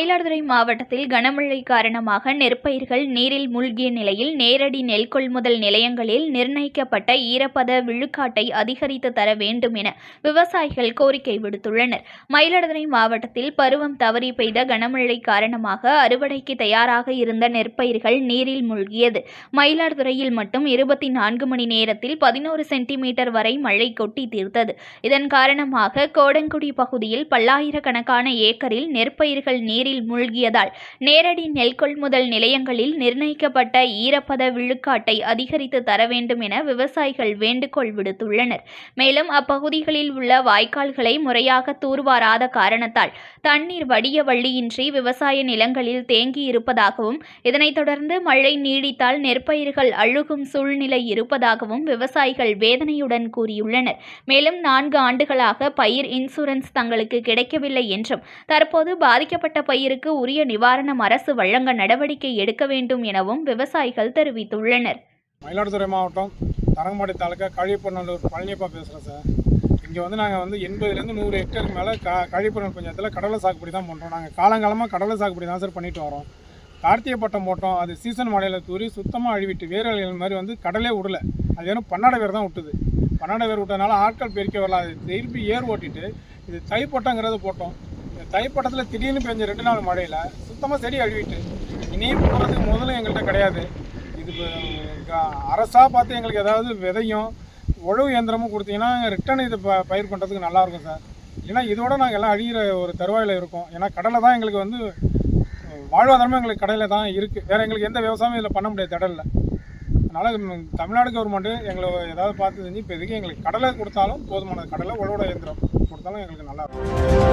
மயிலாடுதுறை மாவட்டத்தில் கனமழை காரணமாக நெற்பயிர்கள் நீரில் மூழ்கிய நிலையில் நேரடி நெல் கொள்முதல் நிலையங்களில் நிர்ணயிக்கப்பட்ட ஈரப்பத விழுக்காட்டை அதிகரித்து தர வேண்டும் என விவசாயிகள் கோரிக்கை விடுத்துள்ளனர். மயிலாடுதுறை மாவட்டத்தில் பருவம் தவறி பெய்த கனமழை காரணமாக அறுவடைக்கு தயாராக இருந்த நெற்பயிர்கள் நீரில் மூழ்கியது. மயிலாடுதுறையில் மட்டும் இருபத்தி நான்கு மணி நேரத்தில் பதினோரு சென்டிமீட்டர் வரை மழை கொட்டி தீர்த்தது. இதன் காரணமாக கோடங்குடி பகுதியில் பல்லாயிரக்கணக்கான ஏக்கரில் நெற்பயிர்கள் நீரில் மூழ்கியதால் நேரடி நெல் கொள்முதல் நிலையங்களில் நிர்ணயிக்கப்பட்ட ஈரப்பத விழுக்காட்டை அதிகரித்து தர வேண்டும் என விவசாயிகள் வேண்டுகோள் விடுத்துள்ளனர். மேலும் அப்பகுதிகளில் உள்ள வாய்க்கால்களை முறையாக தூர்வாராத காரணத்தால் தண்ணீர் வடிய வழியின்றி விவசாய நிலங்களில் தேங்கி இருப்பதாகவும் இதனைத் தொடர்ந்து மழை நீடித்தால் நெற்பயிர்கள் அழுகும் சூழ்நிலை இருப்பதாகவும் விவசாயிகள் வேதனையுடன் கூறியுள்ளனர். மேலும் நான்கு ஆண்டுகளாக பயிர் இன்சூரன்ஸ் தங்களுக்கு கிடைக்கவில்லை என்றும் தற்போது பாதிக்கப்பட்ட பயிருக்கு உரிய நிவாரணம் அரசு வழங்க நடவடிக்கை எடுக்க வேண்டும் எனவும் விவசாயிகள் தெரிவித்துள்ளனர். மயிலாடுதுறை மாவட்டம் தரங்கம்பாடி தாலுக்கா கழிப்பநல்லூர் பழனியப்பா பேசுகிறேன் சார். இங்கே வந்து நாங்கள் வந்து எண்பதுலேருந்து நூறு ஹெக்டருக்கு மேலே க கழிப்பநல்லூர் பஞ்சாயத்தில் கடலை சாகுபடி தான் பண்ணுறோம் நாங்கள் காலங்காலமாக கடலை சாகுபடி தான் சார் பண்ணிட்டு வரோம். கார்த்திகை பட்டம் போட்டோம். அது சீசன் மழையில் தூரி சுத்தமாக அழிவிட்டு வேர்கள் மாதிரி வந்து கடலே விடல அது வெறும் பன்னாடை வேர் தான் விட்டுது பன்னாடை வேர் விட்டதுனால ஆட்கள் பெருக்க வரல. அது திருப்பி ஏர் ஓட்டிட்டு இது தைப்பட்டங்கிறது போட்டோம். தைப்பட்டத்தில் திடீர்னு பெஞ்ச ரெண்டு நாள் மழையில் சுத்தமாக செடி அழுவிட்டு இனியும் போகிறதுக்கு முதலும் எங்கள்கிட்ட கிடையாது. இது இப்போ அரசாக பார்த்து எங்களுக்கு ஏதாவது விதையும் உழவு இயந்திரமும் கொடுத்தீங்கன்னா ரிட்டர்ன் இது ப பயிர் பண்ணுறதுக்கு நல்லாயிருக்கும் சார். ஏன்னா இதோட நாங்கள் எல்லாம் அழிகிற ஒரு தருவாயில் இருக்கோம். ஏன்னா கடலை தான் எங்களுக்கு வந்து வாழ்வாதாரமே எங்களுக்கு கடையில் தான் இருக்குது வேறு எங்களுக்கு எந்த விவசாயமும் இதில் பண்ண முடியாது திடலில் அதனால் தமிழ்நாடு கவர்மெண்ட்டு எங்களை ஏதாவது பார்த்து செஞ்சு இப்போதைக்கு எங்களுக்கு கடலை கொடுத்தாலும் போதுமானது. கடலை உழவோட இயந்திரம் கொடுத்தாலும் எங்களுக்கு நல்லாயிருக்கும்